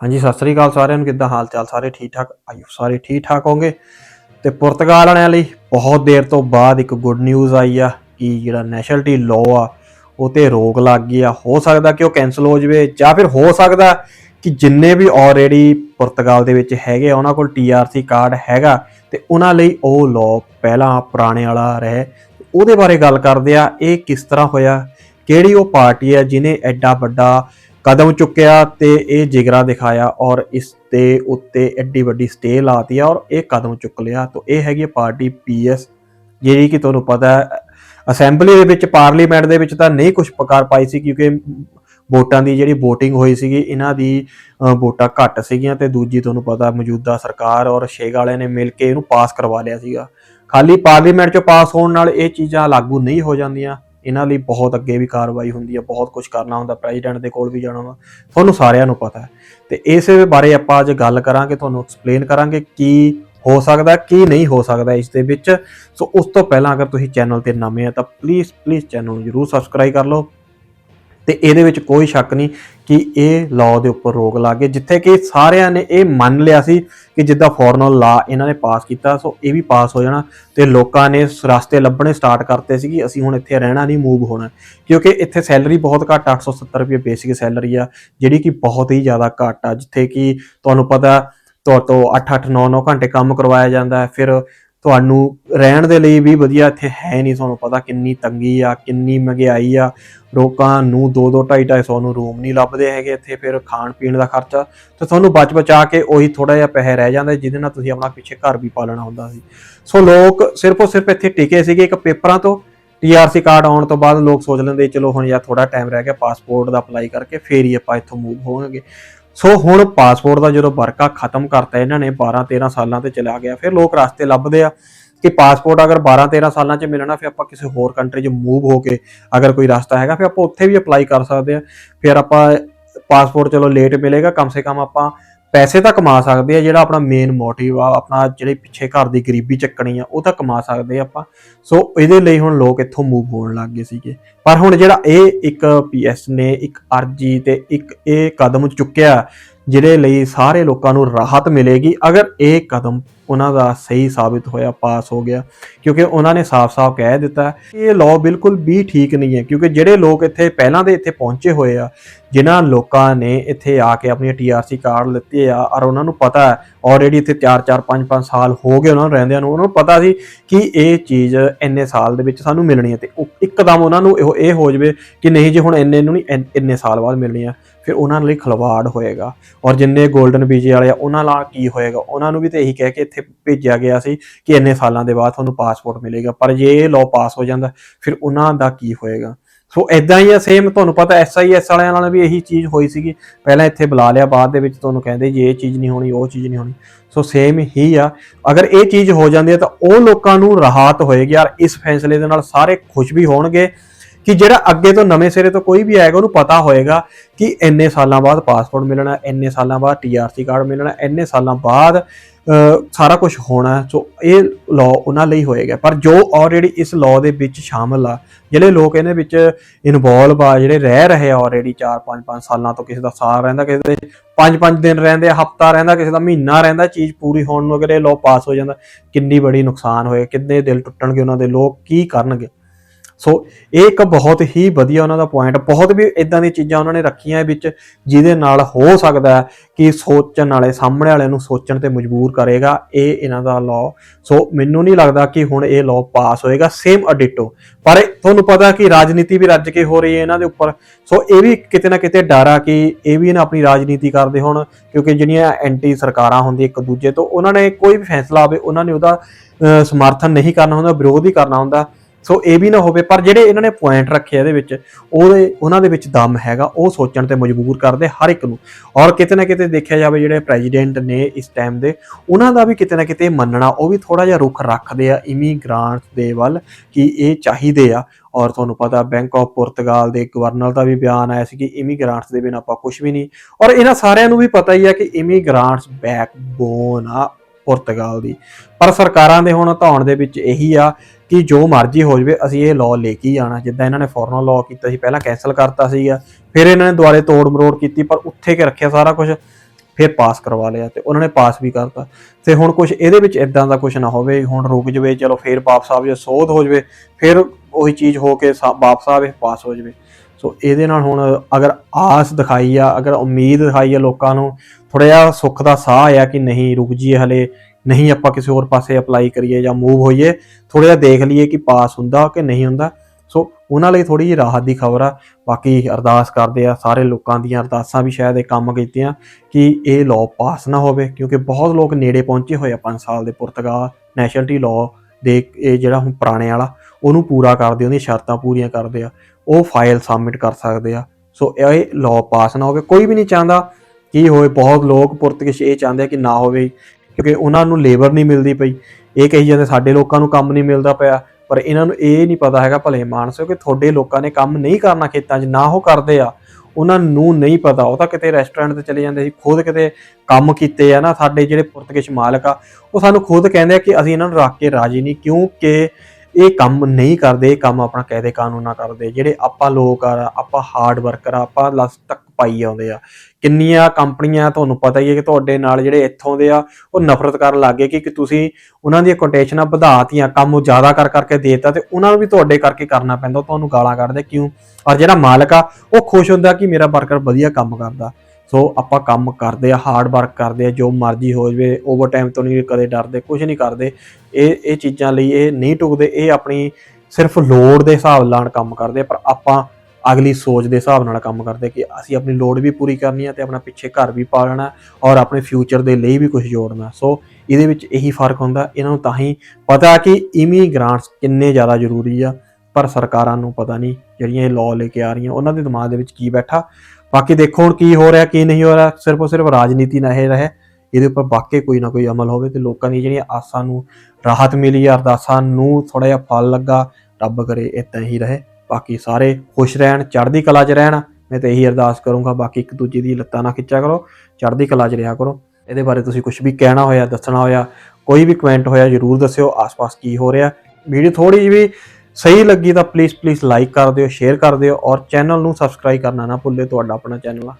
ਹਾਂਜੀ ਸਤਿ ਸ੍ਰੀ ਅਕਾਲ ਸਾਰਿਆਂ ਨੂੰ ਕਿੱਦਾਂ ਹਾਲ ਚਾਲ? ਸਾਰੇ ਠੀਕ ਠਾਕ? ਆਇਓ ਸਾਰੇ ਠੀਕ ਠਾਕ ਹੋਗੇ ਤੇ ਪੁਰਤਗਾਲ ਵਾਲਿਆਂ ਲਈ ਬਹੁਤ ਦੇਰ ਤੋਂ ਬਾਅਦ ਇੱਕ ਗੁੱਡ ਨਿਊਜ਼ ਆਈ ਆ ਕਿ ਜਿਹੜਾ ਨੈਸ਼ਨਲਿਟੀ ਲਾਅ ਆ ਉਹ ਤੇ ਰੋਕ ਲੱਗ ਗਈ ਆ। ਹੋ ਸਕਦਾ ਕਿ ਉਹ ਕੈਨਸਲ ਹੋ ਜਾਵੇ ਜਾਂ ਫਿਰ ਹੋ ਸਕਦਾ ਕਿ ਜਿੰਨੇ ਵੀ ਆਲਰੇਡੀ ਪੁਰਤਗਾਲ ਦੇ ਵਿੱਚ ਹੈਗੇ ਆ, ਉਹਨਾਂ ਕੋਲ ਟੀਆਰਸੀ ਕਾਰਡ ਹੈਗਾ ਤੇ ਉਹਨਾਂ ਲਈ ਉਹ ਲਾਅ ਪਹਿਲਾਂ ਪੁਰਾਣੇ ਵਾਲਾ ਰਹੇ। ਉਹਦੇ ਬਾਰੇ ਗੱਲ ਕਰਦੇ ਆ ਇਹ ਕਿਸ ਤਰ੍ਹਾਂ ਹੋਇਆ? ਕਿਹੜੀ ਉਹ ਪਾਰਟੀ ਆ ਜਿਨੇ ਐਡਾ ਵੱਡਾ ਕਦਮ ਚੁੱਕਿਆ ਤੇ ਇਹ ਜਿਗਰਾ ਦਿਖਾਇਆ ਔਰ ਇਸ ਦੇ ਉੱਤੇ ਐਡੀ ਵੱਡੀ ਸਟੇ ਲਾਤੀ ਆ ਔਰ ਇਹ ਕਦਮ ਚੁੱਕ ਲਿਆ। ਤਾਂ ਇਹ ਹੈਗੀ ਹੈ ਪਾਰਟੀ ਪੀਐਸ ਜਿਹੜੀ ਕਿ ਤੁਹਾਨੂੰ ਪਤਾ ਹੈ, ਅਸੈਂਬਲੀ ਦੇ ਵਿੱਚ, ਪਾਰਲੀਮੈਂਟ ਦੇ ਵਿੱਚ ਤਾਂ ਨਹੀਂ ਕੁਝ ਪਕਾਰ ਪਾਈ ਸੀ ਕਿਉਂਕਿ ਵੋਟਾਂ ਦੀ ਜਿਹੜੀ VOTING ਹੋਈ ਸੀਗੀ, ਇਹਨਾਂ ਦੀ ਵੋਟਾਂ ਘੱਟ ਸੀਗੀਆਂ ਤੇ ਦੂਜੀ ਤੁਹਾਨੂੰ ਪਤਾ ਮੌਜੂਦਾ ਸਰਕਾਰ ਔਰ ਸ਼ੇਗ ਵਾਲਿਆਂ ਨੇ ਮਿਲ ਕੇ ਇਹਨੂੰ ਪਾਸ ਕਰਵਾ ਲਿਆ ਸੀਗਾ। ਖਾਲੀ ਪਾਰਲੀਮੈਂਟ 'ਚੋਂ ਪਾਸ ਹੋਣ ਨਾਲ ਇਹ ਚੀਜ਼ਾਂ ਲਾਗੂ ਨਹੀਂ ਹੋ ਜਾਂਦੀਆਂ। ਇਹਨਾਂ ਲਈ ਬਹੁਤ ਅੱਗੇ ਵੀ ਕਾਰਵਾਈ ਹੁੰਦੀ ਹੈ ਬਹੁਤ ਕੁਝ ਕਰਨਾ ਹੁੰਦਾ ਪ੍ਰੈਜ਼ੀਡੈਂਟ ਦੇ ਕੋਲ ਵੀ ਜਾਣਾ ਹੁੰਦਾ ਤੁਹਾਨੂੰ ਸਾਰਿਆਂ ਨੂੰ ਪਤਾ ਹੈ। ਤੇ ਇਸ ਬਾਰੇ ਆਪਾਂ ਅੱਜ ਗੱਲ ਕਰਾਂਗੇ, ਤੁਹਾਨੂੰ ਐਕਸਪਲੇਨ ਕਰਾਂਗੇ ਕੀ ਹੋ ਸਕਦਾ, ਕੀ ਨਹੀਂ ਹੋ ਸਕਦਾ ਇਸ ਦੇ ਵਿੱਚ। ਸੋ ਉਸ ਤੋਂ ਪਹਿਲਾਂ ਅਗਰ ਤੁਸੀਂ ਚੈਨਲ ਤੇ ਨਵੇਂ ਆ, ਤਾਂ ਪਲੀਜ਼ ਪਲੀਜ਼ ਚੈਨਲ ਨੂੰ ਜਰੂਰ ਸਬਸਕ੍ਰਾਈਬ ਕਰ ਲਓ। ਤੇ ਇਹਦੇ ਵਿੱਚ ਕੋਈ ਸ਼ੱਕ ਨਹੀਂ ਕਿ ਇਹ ਲਾਅ ਦੇ ਉੱਪਰ ਰੋਕ ਲਾ ਕੇ, ਜਿੱਥੇ ਕਿ ਸਾਰਿਆਂ ਨੇ ਇਹ ਮੰਨ ਲਿਆ ਸੀ ਕਿ ਜਿੱਦਾਂ ਫੋਰਨਲ ਲਾਅ ਇਹਨਾਂ ਨੇ ਪਾਸ ਕੀਤਾ, ਸੋ ਇਹ ਵੀ ਪਾਸ ਹੋ ਜਾਣਾ ਤੇ ਲੋਕਾਂ ਨੇ ਰਸਤੇ ਲੱਭਣੇ ਸਟਾਰਟ ਕਰਤੇ ਸੀ ਕਿ ਅਸੀਂ ਹੁਣ ਇੱਥੇ ਰਹਿਣਾ ਨਹੀਂ ਮੂਵ ਹੋਣਾ। ਕਿਉਂਕਿ ਇੱਥੇ ਸੈਲਰੀ ਬਹੁਤ ਘੱਟ 870 ਰੁਪਏ ਬੇਸਿਕ ਸੈਲਰੀ ਆ, ਜਿਹੜੀ ਕਿ ਬਹੁਤ ਹੀ ਜ਼ਿਆਦਾ ਘੱਟ ਆ, ਜਿੱਥੇ ਕਿ ਤੁਹਾਨੂੰ ਪਤਾ ਤੋਂ ਤੋਂ 8-8 9-9 ਘੰਟੇ ਕੰਮ ਕਰਵਾਇਆ ਜਾਂਦਾ ਹੈ, ਫਿਰ ਤੁਹਾਨੂੰ ਰਹਿਣ ਦੇ ਲਈ ਵੀ ਵਧੀਆ ਇੱਥੇ ਹੈ ਨਹੀਂ, ਤੁਹਾਨੂੰ ਪਤਾ ਕਿੰਨੀ ਤੰਗੀ ਆ, ਕਿੰਨੀ ਮਹਿੰਗਾਈ ਆ। ਲੋਕਾਂ ਨੂੰ 2-2 2.5 ਨੂੰ ਰੂਮ ਨਹੀਂ ਲੱਭਦੇ ਹੈਗੇ ਇੱਥੇ, ਫਿਰ ਖਾਣ ਪੀਣ ਦਾ ਖਰਚਾ। ਤੇ ਤੁਹਾਨੂੰ ਬਚ ਬਚਾ ਕੇ ਉਹੀ ਥੋੜਾ ਜਿਹਾ ਪੈਸੇ ਰਹਿ ਜਾਂਦਾ, ਜਿਹਦੇ ਨਾਲ ਤੁਸੀਂ ਆਪਣਾ ਪਿੱਛੇ ਘਰ ਵੀ ਪਾਲਣਾ ਹੁੰਦਾ ਸੀ। ਸੋ ਲੋਕ ਸਿਰਫ ਉਹ ਸਿਰਫ ਇੱਥੇ ਟਿਕੇ ਸੀਗੇ ਇੱਕ ਪੇਪਰਾਂ ਤੋਂ। ਟੀਆਰਸੀ ਕਾਰਡ ਆਉਣ ਤੋਂ ਬਾਅਦ ਲੋਕ ਸੋਚ ਲੈਂਦੇ, ਚਲੋ ਹੁਣ ਯਾਰ ਥੋੜਾ ਟਾਈਮ ਰਹਿ ਗਿਆ, ਪਾਸਪੋਰਟ ਦਾ ਅਪਲਾਈ ਕਰਕੇ ਫੇਰ ਹੀ ਆਪਾਂ ਇੱਥੋਂ ਮੂਵ ਹੋਵਾਂਗੇ। ਸੋ ਹੁਣ ਪਾਸਪੋਰਟ ਦਾ ਜਦੋਂ ਵਰਕਾ ਖਤਮ ਕਰਤਾ ਇਹਨਾਂ ਨੇ 12 13 ਸਾਲਾਂ ਤੇ ਚਲਾ ਗਿਆ, ਫਿਰ ਲੋਕ ਰਸਤੇ ਲੱਭਦੇ ਆ ਕਿ ਪਾਸਪੋਰਟ ਅਗਰ 12 13 ਸਾਲਾਂ ਚ ਮਿਲਣਾ, ਫਿਰ ਆਪਾਂ ਕਿਸੇ ਹੋਰ ਕੰਟਰੀ ਚ ਮੂਵ ਹੋ ਕੇ ਅਗਰ ਕੋਈ ਰਸਤਾ ਹੈਗਾ, ਫਿਰ ਆਪਾਂ ਉੱਥੇ ਵੀ ਅਪਲਾਈ ਕਰ ਸਕਦੇ ਆ। ਫਿਰ ਆਪਾਂ ਪਾਸਪੋਰਟ ਚਲੋ ਲੇਟ ਮਿਲੇਗਾ, ਕਮ ਸੇ ਕਮ ਆਪਾਂ ਪੈਸੇ ਤਾਂ ਕਮਾ ਸਕਦੇ ਆ, ਜਿਹੜਾ ਆਪਣਾ ਮੇਨ ਮੋਟਿਵ ਆ, ਆਪਣਾ ਜਿਹੜੇ ਪਿੱਛੇ ਘਰ ਦੀ ਗਰੀਬੀ ਚੱਕਣੀ ਆ, ਉਹ ਤਾਂ ਕਮਾ ਸਕਦੇ ਆ ਆਪਾਂ। ਸੋ ਇਹਦੇ ਲਈ ਹੁਣ ਲੋਕ ਇੱਥੋਂ ਮੂਵ ਹੋਣ ਲੱਗ ਗਏ ਸੀਗੇ। ਪਰ ਹੁਣ ਜਿਹੜਾ ਇਹ ਇੱਕ ਪੀਐਸ ਨੇ, ਇੱਕ ਅਰਜੀ ਤੇ ਇੱਕ ਇਹ ਕਦਮ ਚੁੱਕਿਆ, ਜਿਹਦੇ ਲਈ ਸਾਰੇ ਲੋਕਾਂ ਨੂੰ ਰਾਹਤ ਮਿਲੇਗੀ। ਅਗਰ ਇਹ ਕਦਮ ਉਹਨਾਂ ਦਾ ਸਹੀ ਸਾਬਿਤ ਹੋਇਆ, ਪਾਸ ਹੋ ਗਿਆ। ਕਿਉਂਕਿ ਉਹਨਾਂ ਨੇ ਸਾਫ਼-ਸਾਫ਼ ਕਹਿ ਦਿੱਤਾ, ਇਹ ਲਾਅ ਬਿਲਕੁਲ ਵੀ ਠੀਕ ਨਹੀਂ ਹੈ। ਕਿਉਂਕਿ ਜਿਹੜੇ ਲੋਕ ਇੱਥੇ, ਪਹਿਲਾਂ ਦੇ ਇੱਥੇ ਪਹੁੰਚੇ ਹੋਏ ਆ, ਜਿਨ੍ਹਾਂ ਲੋਕਾਂ ਨੇ ਇੱਥੇ ਆ ਕੇ ਆਪਣੀ ਟੀਆਰਸੀ ਕਾਰਡ ਲਿੱਤੇ ਆ, ਔਰ ਉਹਨਾਂ ਨੂੰ ਪਤਾ ਹੈ ਆਲਰੇਡੀ ਇੱਥੇ 4-4 5-5 ਸਾਲ ਹੋ ਗਏ ਉਹਨਾਂ ਨੂੰ ਰਹਿੰਦਿਆਂ ਨੂੰ, ਉਹਨਾਂ ਨੂੰ ਪਤਾ ਸੀ ਕਿ ਇਹ ਚੀਜ਼ ਇੰਨੇ ਸਾਲ ਦੇ ਵਿੱਚ ਸਾਨੂੰ ਮਿਲਣੀ ਹੈ। ਤੇ ਇੱਕਦਮ ਉਹਨਾਂ ਨੂੰ ਇਹੋ, ਇਹ ਹੋ ਜਵੇ ਕਿ ਨਹੀਂ ਜੇ, ਹੁਣ ਇੰਨੇ ਨੂੰ ਨਹੀਂ, ਇੰਨ- ਇੰਨੇ ਸਾਲ ਬਾਅਦ ਮਿਲਣੀ ਆ। ਫਿਰ ਉਹਨਾਂ ਲਈ ਖਲਵਾੜ ਹੋਏਗਾ। ਔਰ ਜਿੰਨੇ 골ਡਨ ਵੀਜ਼ੇ ਵਾਲੇ ਆ, ਉਹਨਾਂ ਨਾਲ ਕੀ ਹੋਏਗਾ? ਉਹਨਾਂ ਨੂੰ ਵੀ ਤੇ ਇਹੀ ਕਹਿ ਕੇ ਇੱਥੇ ਭੇਜਿਆ ਗਿਆ ਸੀ ਕਿ ਇੰਨੇ ਸਾਲਾਂ ਦੇ ਬਾਅਦ ਤੁਹਾਨੂੰ ਪਾਸਪੋਰਟ ਮਿਲੇਗਾ। ਪਰ ਜੇ ਇਹ ਲਾਅ ਪਾਸ ਹੋ ਜਾਂਦਾ, ਫਿਰ ਉਹਨਾਂ ਦਾ ਕੀ ਹੋਏਗਾ? ਸੋ ਇਦਾਂ ਹੀ ਆ ਸੇਮ ਤੁਹਾਨੂੰ ਪਤਾ ਐਸਆਈਐਸ ਵਾਲਿਆਂ ਨਾਲ ਵੀ ਇਹੀ ਚੀਜ਼ ਹੋਈ ਸੀਗੀ। ਪਹਿਲਾਂ ਇੱਥੇ ਬੁਲਾ ਲਿਆ, ਬਾਅਦ ਦੇ ਵਿੱਚ ਤੁਹਾਨੂੰ ਕਹਿੰਦੇ ਜੀ ਇਹ ਚੀਜ਼ ਨਹੀਂ ਹੋਣੀ, ਉਹ ਚੀਜ਼ ਨਹੀਂ ਹੋਣੀ। ਸੋ ਸੇਮ ਹੀ ਆ। ਅਗਰ ਇਹ ਚੀਜ਼ ਹੋ ਜਾਂਦੀ ਹੈ ਤਾਂ ਉਹ ਲੋਕਾਂ ਨੂੰ ਰਾਹਤ ਹੋਏਗੀ। ਯਾਰ ਇਸ ਫੈਸਲੇ ਦੇ ਨਾਲ ਸਾਰੇ ਖੁਸ਼ ਵੀ ਹੋਣਗੇ। ਕਿ ਜਿਹੜਾ ਅੱਗੇ ਤੋਂ ਨਵੇਂ ਸਿਰੇ ਤੋਂ ਕੋਈ ਵੀ ਆਏਗਾ, ਉਹਨੂੰ ਪਤਾ ਹੋਏਗਾ ਕਿ ਇੰਨੇ ਸਾਲਾਂ ਬਾਅਦ ਪਾਸਪੋਰਟ ਮਿਲਣਾ, ਇੰਨੇ ਸਾਲਾਂ ਬਾਅਦ ਟੀਆਰਸੀ ਕਾਰਡ ਮਿਲਣਾ, ਇੰਨੇ ਸਾਲਾਂ ਬਾਅਦ ਸਾਰਾ ਕੁਝ ਹੋਣਾ। ਸੋ ਇਹ ਲਾਅ ਉਹਨਾਂ ਲਈ ਹੋਏਗਾ। ਪਰ ਜੋ ਆਲਰੇਡੀ ਇਸ ਲਾਅ ਦੇ ਵਿੱਚ ਸ਼ਾਮਲ ਆ, ਜਿਹੜੇ ਲੋਕ ਇਹਦੇ ਵਿੱਚ ਇਨਵੋਲਵ ਆ, ਜਿਹੜੇ ਰਹਿ ਰਹੇ ਆ ਆਲਰੇਡੀ 4 5 5 ਸਾਲਾਂ ਤੋਂ, ਕਿਸੇ ਦਾ ਸਾਲ ਰਹਿੰਦਾ, ਕਿਸੇ ਦੇ 5 5 ਦਿਨ ਰਹਿੰਦੇ ਆ, ਹਫਤਾ ਰਹਿੰਦਾ, ਕਿਸੇ ਦਾ ਮਹੀਨਾ ਰਹਿੰਦਾ, ਚੀਜ਼ ਪੂਰੀ ਹੋਣ ਨੂੰ ਅਗਰ ਇਹ ਲਾਅ ਪਾਸ ਹੋ ਜਾਂਦਾ, ਕਿੰਨੀ ਬੜੀ ਨੁਕਸਾਨ ਹੋਏ, ਕਿੰਨੇ ਦਿਲ ਟੁੱਟਣਗੇ ਉਹਨਾਂ ਦੇ, ਲੋਕ ਕੀ ਕਰਨਗੇ? ਸੋ ਇਹ ਇੱਕ ਬਹੁਤ ਹੀ ਵਧੀਆ ਉਹਨਾਂ ਦਾ ਪੁਆਇੰਟ ਬਹੁਤ ਵੀ ਇਦਾਂ ਦੀਆਂ ਚੀਜ਼ਾਂ ਉਹਨਾਂ ਨੇ ਰੱਖੀਆਂ ਵਿੱਚ, ਜਿਹਦੇ ਨਾਲ ਹੋ ਸਕਦਾ ਕਿ ਸੋਚਣ ਵਾਲੇ, ਸਾਹਮਣੇ ਵਾਲਿਆਂ ਨੂੰ ਸੋਚਣ ਤੇ ਮਜਬੂਰ ਕਰੇਗਾ ਇਹ ਇਹਨਾਂ ਦਾ ਲਾਅ ਸੋ ਮੈਨੂੰ ਨਹੀਂ ਲੱਗਦਾ ਕਿ ਹੁਣ ਇਹ ਲਾਅ ਪਾਸ ਹੋਏਗਾ ਸੇਮ ਅਡਿਟੋ ਪਰ ਇਹ- ਤੁਹਾਨੂੰ ਪਤਾ ਕਿ ਰਾਜਨੀਤੀ ਵੀ ਰੱਜ ਕੇ ਹੋ ਰਹੀ ਹੈ ਇਹਨਾਂ ਦੇ ਉੱਪਰ। ਸੋ ਇਹ ਵੀ ਕਿਤੇ ਨਾ ਕਿਤੇ ਡਰ ਆ ਕਿ ਇਹ ਵੀ ਨਾ ਆਪਣੀ ਰਾਜਨੀਤੀ ਕਰਦੇ ਹੋਣ, ਕਿਉਂਕਿ ਜਿਹੜੀਆਂ ਐਂਟੀ ਸਰਕਾਰਾਂ ਹੁੰਦੀਆਂ ਇੱਕ ਦੂਜੇ ਤੋਂ, ਉਹਨਾਂ ਨੇ ਕੋਈ ਵੀ ਫੈਸਲਾ ਆਵੇ, ਉਹਨਾਂ ਨੇ ਉਹਦਾ ਸਮਰਥਨ ਨਹੀਂ ਕਰਨਾ ਹੁੰਦਾ, ਵਿਰੋਧ ਹੀ ਕਰਨਾ ਹੁੰਦਾ। ਸੋ ਇਹ ਵੀ ਨਾ ਹੋਵੇ, ਪਰ ਜਿਹੜੇ ਇਹਨਾਂ ਨੇ ਪੁਆਇੰਟ ਰੱਖੇ ਇਹਦੇ ਵਿੱਚ, ਉਹਦੇ, ਉਹਨਾਂ ਦੇ ਵਿੱਚ ਦਮ ਹੈਗਾ, ਉਹ ਸੋਚਣ ਤੇ ਮਜਬੂਰ ਕਰਦੇ ਹਰ ਇੱਕ ਨੂੰ। ਔਰ ਕਿਤੇ ਨਾ ਕਿਤੇ ਦੇਖਿਆ ਜਾਵੇ, ਜਿਹੜੇ ਪ੍ਰੈਜ਼ੀਡੈਂਟ ਨੇ ਇਸ ਟਾਈਮ ਦੇ, ਉਹਨਾਂ ਦਾ ਵੀ ਕਿਤੇ ਨਾ ਕਿਤੇ ਮੰਨਣਾ, ਉਹ ਵੀ ਥੋੜਾ ਜਿਹਾ ਰੁਖ ਰੱਖਦੇ ਆ ਇਮੀਗ੍ਰਾਂਟਸ ਦੇ ਵੱਲ ਕਿ ਇਹ ਚਾਹੀਦੇ ਆ। ਔਰ ਤੁਹਾਨੂੰ ਪਤਾ ਬੈਂਕ ਆਫ ਪੁਰਤਗਾਲ ਦੇ ਗਵਰਨਰ ਦਾ ਵੀ ਬਿਆਨ ਆਇਆ ਸੀ ਕਿ ਇਮੀਗ੍ਰਾਂਟਸ ਦੇ ਬਿਨਾਂ ਆਪਾਂ ਕੁਝ ਵੀ ਨਹੀਂ। ਔਰ ਇਹਨਾਂ ਸਾਰਿਆਂ ਨੂੰ ਵੀ ਪਤਾ ਹੀ ਆ ਕਿ ਇਮੀਗ੍ਰਾਂਟਸ ਬੈਕਬੋਨ ਆ ਪੁਰਤਗਾਲ ਦੀ। ਪਰ ਸਰਕਾਰਾਂ ਦੇ ਹੁਣ ਧੌਣ ਦੇ ਵਿੱਚ ਇਹੀ ਆ ਕਿ ਜੋ ਮਰਜ਼ੀ ਹੋ ਜਵੇ, ਅਸੀਂ ਇਹ ਲਾਅ ਲੈ ਕੇ ਆਣਾ ਜਿੱਦਾਂ ਇਹਨਾਂ ਨੇ ਫੋਰਨ ਲਾਅ ਕੀਤਾ ਸੀ, ਪਹਿਲਾਂ ਕੈਨਸਲ ਕਰਤਾ ਸੀਗਾ, ਫਿਰ ਇਹਨਾਂ ਨੇ ਦੁਬਾਰੇ ਤੋੜ ਮਰੋੜ ਕੀਤੀ, ਪਰ ਉੱਥੇ ਕੇ ਰੱਖਿਆ ਸਾਰਾ ਕੁਝ ਫਿਰ ਪਾਸ ਕਰਵਾ ਲਿਆ ਤੇ ਉਹਨਾਂ ਨੇ ਪਾਸ ਵੀ ਕਰਤਾ। ਤੇ ਹੁਣ ਕੁਝ ਇਹਦੇ ਵਿੱਚ ਇਦਾਂ ਦਾ ਕੁਝ ਨਾ ਹੋਵੇ, ਹੁਣ ਰੁਕ ਜਵੇ, ਚਲੋ ਫਿਰ ਵਾਪਸ ਆਵੇ ਸੋਧ ਹੋ ਜਵੇ, ਫਿਰ ਉਹੀ ਚੀਜ਼ ਹੋ ਕੇ ਵਾਪਸ ਆਵੇ ਪਾਸ ਹੋ ਜਵੇ। ਸੋ ਇਹਦੇ ਨਾਲ ਹੁਣ ਅਗਰ ਆਸ ਦਿਖਾਈ ਆ, ਅਗਰ ਉਮੀਦ ਦਿਖਾਈ ਆ ਲੋਕਾਂ ਨੂੰ ਥੋੜਾ ਜਿਹਾ ਸੁੱਖ ਦਾ ਸਾਹ ਆ ਕਿ ਨਹੀਂ, ਰੁਕ ਜੀਏ ਹਲੇ, ਨਹੀਂ ਆਪਾਂ ਕਿਸੇ ਹੋਰ ਪਾਸੇ ਅਪਲਾਈ ਕਰੀਏ ਜਾਂ ਮੂਵ ਹੋਈਏ ਥੋੜਾ ਜਿਹਾ ਦੇਖ ਲਈਏ ਕਿ ਪਾਸ ਹੁੰਦਾ ਕਿ ਨਹੀਂ ਹੁੰਦਾ। ਸੋ ਉਹਨਾਂ ਲਈ ਥੋੜੀ ਜਿਹੀ ਰਾਹਤ ਦੀ ਖਬਰ ਆ। ਬਾਕੀ ਅਰਦਾਸ ਕਰਦੇ ਆ ਸਾਰੇ ਲੋਕਾਂ ਦੀਆਂ, ਅਰਦਾਸਾਂ ਵੀ ਸ਼ਾਇਦ ਇਹ ਕੰਮ ਕੀਤੀਆਂ ਕਿ ਇਹ ਲਾਅ ਪਾਸ ਨਾ ਹੋਵੇ, ਕਿਉਂਕਿ ਬਹੁਤ ਲੋਕ ਨੇੜੇ ਪਹੁੰਚੇ ਹੋਏ ਆ 5 ਸਾਲ ਦੇ ਪੁਰਤਗਾਲ ਨੈਸ਼ਨਲਟੀ ਲਾਅ ਦੇ ਇਹ ਜਿਹੜਾ ਹੁਣ ਪੁਰਾਣੇ ਵਾਲਾ, ਉਹਨੂੰ ਪੂਰਾ ਕਰਦੇ ਉਹਦੀਆਂ ਸ਼ਰਤਾਂ ਪੂਰੀਆਂ ਕਰਦੇ ਆ, ਉਹ ਫਾਈਲ ਸਬਮਿਟ ਕਰ ਸਕਦੇ ਆ। ਸੋ ਇਹ ਲਾਅ ਪਾਸ ਨਾ ਹੋਵੇ, ਕੋਈ ਵੀ ਨਹੀਂ ਚਾਹੁੰਦਾ ਕੀ ਹੋਏ, ਬਹੁਤ ਲੋਕ ਪੁਰਤਗਾਲ ਇਹ ਚਾਹੁੰਦੇ ਆ ਕਿ ਨਾ ਹੋਵੇ, ਕਿਉਂਕਿ ਉਹਨਾਂ ਨੂੰ ਲੇਬਰ ਨਹੀਂ ਮਿਲਦੀ ਪਈ। ਇਹ ਕਹੀ ਜਾਂਦੇ, ਸਾਡੇ ਲੋਕਾਂ ਨੂੰ ਕੰਮ ਨਹੀਂ ਮਿਲਦਾ ਪਿਆ, ਪਰ ਇਹਨਾਂ ਨੂੰ ਇਹ ਨਹੀਂ ਪਤਾ ਹੈਗਾ, ਭਲੇ ਮਾਨਸੋ ਕਿ ਤੁਹਾਡੇ ਲੋਕਾਂ ਨੇ ਕੰਮ ਨਹੀਂ ਕਰਨਾ ਖੇਤਾਂ 'ਚ, ਨਾ ਉਹ ਕਰਦੇ ਆ। ਉਹਨਾਂ ਨੂੰ ਨਹੀਂ ਪਤਾ। ਉਹ ਤਾਂ ਕਿਤੇ ਰੈਸਟੋਰੈਂਟ ਤੇ ਚਲੇ ਜਾਂਦੇ ਸੀ, ਖੁਦ ਕਿਤੇ ਕੰਮ ਕੀਤੇ ਆ ਨਾ ਸਾਡੇ ਜਿਹੜੇ ਪੁਰਤਗਾਲ ਮਾਲਕ ਆ, ਉਹ ਸਾਨੂੰ ਖੁਦ ਕਹਿੰਦੇ ਆ ਕਿ ਅਸੀਂ ਇਹਨਾਂ ਨੂੰ ਰੱਖ ਕੇ ਰਾਜੀ ਨਹੀਂ, ਕਿਉਂਕਿ ਇਹ ਕੰਮ ਨਹੀਂ ਕਰਦੇ, ਇਹ ਕੰਮ ਆਪਣਾ ਕਾਇਦੇ ਕਾਨੂੰਨ ਨਾਲ ਕਰਦੇ। ਜਿਹੜੇ ਆਪਾਂ ਲੋਕ ਆ, ਆਪਾਂ ਹਾਰਡ ਵਰਕਰ ਆ, ਆਪਾਂ ਲਸ ਤੱਕ ਪਾਈ ਆਉਂਦੇ ਆ। ਕਿੰਨੀਆਂ ਕੰਪਨੀਆਂ, ਤੁਹਾਨੂੰ ਪਤਾ ਹੀ ਹੈ ਕਿ ਤੁਹਾਡੇ ਨਾਲ ਜਿਹੜੇ ਇੱਥੋਂ ਦੇ ਆ, ਉਹ ਨਫ਼ਰਤ ਕਰਨ ਲੱਗੇ ਕਿ ਕਿ ਤੁਸੀਂ ਉਹਨਾਂ ਦੀਆਂ ਕੋਟੇਸ਼ਨਾਂ ਵਧਾਤੀਆਂ ਕੰਮ ਜ਼ਿਆਦਾ ਕਰ ਕਰਕੇ ਦੇਤਾ ਤੇ ਉਹਨਾਂ ਨੂੰ ਵੀ ਤੁਹਾਡੇ ਕਰਕੇ ਕਰਨਾ ਪੈਂਦਾ ਤੁਹਾਨੂੰ ਗਾਲਾਂ ਕੱਢਦੇ ਕਿਉਂ? ਔਰ ਜਿਹੜਾ ਮਾਲਕ ਆ, ਉਹ ਖੁਸ਼ ਹੁੰਦਾ ਕਿ ਮੇਰਾ ਵਰਕਰ ਵਧੀਆ ਕੰਮ ਕਰਦਾ। ਸੋ ਆਪਾਂ ਕੰਮ ਕਰਦੇ ਆ ਹਾਰਡ ਵਰਕ ਕਰਦੇ ਆ, ਜੋ ਮਰਜ਼ੀ ਹੋ ਜਵੇ ਓਵਰ ਟਾਈਮ ਤੋਂ ਨਹੀਂ ਕਦੇ ਡਰਦੇ ਕੁਝ ਨਹੀਂ ਕਰਦੇ। ਇਹ ਇਹ ਚੀਜ਼ਾਂ ਲਈ ਇਹ ਨਹੀਂ ਟੁਕਦੇ, ਇਹ ਆਪਣੀ ਸਿਰਫ ਲੋੜ ਦੇ ਹਿਸਾਬ ਨਾਲ ਕੰਮ ਕਰਦੇ ਪਰ ਆਪਾਂ ਅਗਲੀ ਸੋਚ ਦੇ ਹਿਸਾਬ ਨਾਲ ਕੰਮ ਕਰਦੇ ਕਿ ਅਸੀਂ ਆਪਣੀ ਲੋੜ ਵੀ ਪੂਰੀ ਕਰਨੀ ਹੈ ਤੇ ਆਪਣਾ ਪਿੱਛੇ ਘਰ ਵੀ ਪਾਲਣਾ ਔਰ ਆਪਣੇ ਫਿਊਚਰ ਦੇ ਲਈ ਵੀ ਕੁਝ ਜੋੜਨਾ। ਸੋ ਇਹਦੇ ਵਿੱਚ ਇਹੀ ਫ਼ਰਕ ਹੁੰਦਾ। ਇਹਨਾਂ ਨੂੰ ਤਾਂ ਹੀ ਪਤਾ ਕਿ ਇਮੀਗ੍ਰਾਂਟਸ ਕਿੰਨੇ ਜ਼ਿਆਦਾ ਜ਼ਰੂਰੀ ਆ, ਪਰ ਸਰਕਾਰਾਂ ਨੂੰ ਪਤਾ ਨਹੀਂ ਜਿਹੜੀਆਂ ਇਹ ਲਾਅ ਲੈ ਕੇ ਆ ਰਹੀਆਂ, ਉਹਨਾਂ ਦੇ ਦਿਮਾਗ ਦੇ ਵਿੱਚ ਕੀ ਬੈਠਾ। ਬਾਕੀ ਦੇਖੋ ਹੁਣ ਕੀ ਹੋ ਰਿਹਾ, ਕੀ ਨਹੀਂ ਹੋ ਰਿਹਾ, ਸਿਰਫ ਔਰ ਸਿਰਫ ਰਾਜਨੀਤੀ ਨਾ ਇਹ ਰਹੇ। ਇਹਦੇ ਉੱਪਰ ਵਾਕਈ ਕੋਈ ਨਾ ਕੋਈ ਅਮਲ ਹੋਵੇ ਤੇ ਲੋਕਾਂ ਦੀ ਜਿਹੜੀਆਂ ਆਸਾਂ ਨੂੰ ਰਾਹਤ ਮਿਲੀ ਅਰਦਾਸਾਂ ਨੂੰ ਥੋੜਾ ਜਿਹਾ ਫਲ ਲੱਗਾ, ਰੱਬ ਕਰੇ ਇਦਾਂ ਹੀ ਰਹੇ। ਬਾਕੀ ਸਾਰੇ ਖੁਸ਼ ਰਹਿਣ, ਚੜ੍ਹਦੀ ਕਲਾ 'ਚ ਰਹਿਣ। ਮੈਂ ਤਾਂ ਇਹੀ ਅਰਦਾਸ ਕਰੂੰਗਾ, ਬਾਕੀ ਇੱਕ ਦੂਜੇ ਦੀ ਲੱਤਾਂ ਨਾ ਖਿੱਚਿਆ ਕਰੋ, ਚੜ੍ਹਦੀ ਕਲਾ 'ਚ ਰਿਹਾ ਕਰੋ। ਇਹਦੇ ਬਾਰੇ ਤੁਸੀਂ ਕੁਝ ਵੀ ਕਹਿਣਾ ਹੋਇਆ, ਦੱਸਣਾ ਹੋਇਆ, ਕੋਈ ਵੀ ਕਮੈਂਟ ਹੋਇਆ, ਜਰੂਰ ਦੱਸਿਓ, ਆਸ-ਪਾਸ ਕੀ ਹੋ ਰਿਹਾ। ਵੀਡੀਓ ਥੋੜੀ ਜਿਹੀ ਵੀ ਸਹੀ ਲੱਗੀ ਤਾਂ ਪਲੀਜ਼ ਪਲੀਜ਼ ਲਾਈਕ ਕਰ ਦਿਓ ਸ਼ੇਅਰ ਕਰ ਦਿਓ ਔਰ ਚੈਨਲ ਨੂੰ ਸਬਸਕ੍ਰਾਈਬ ਕਰਨਾ ਨਾ ਭੁੱਲੇ ਤੁਹਾਡਾ ਆਪਣਾ ਚੈਨਲ ਆ।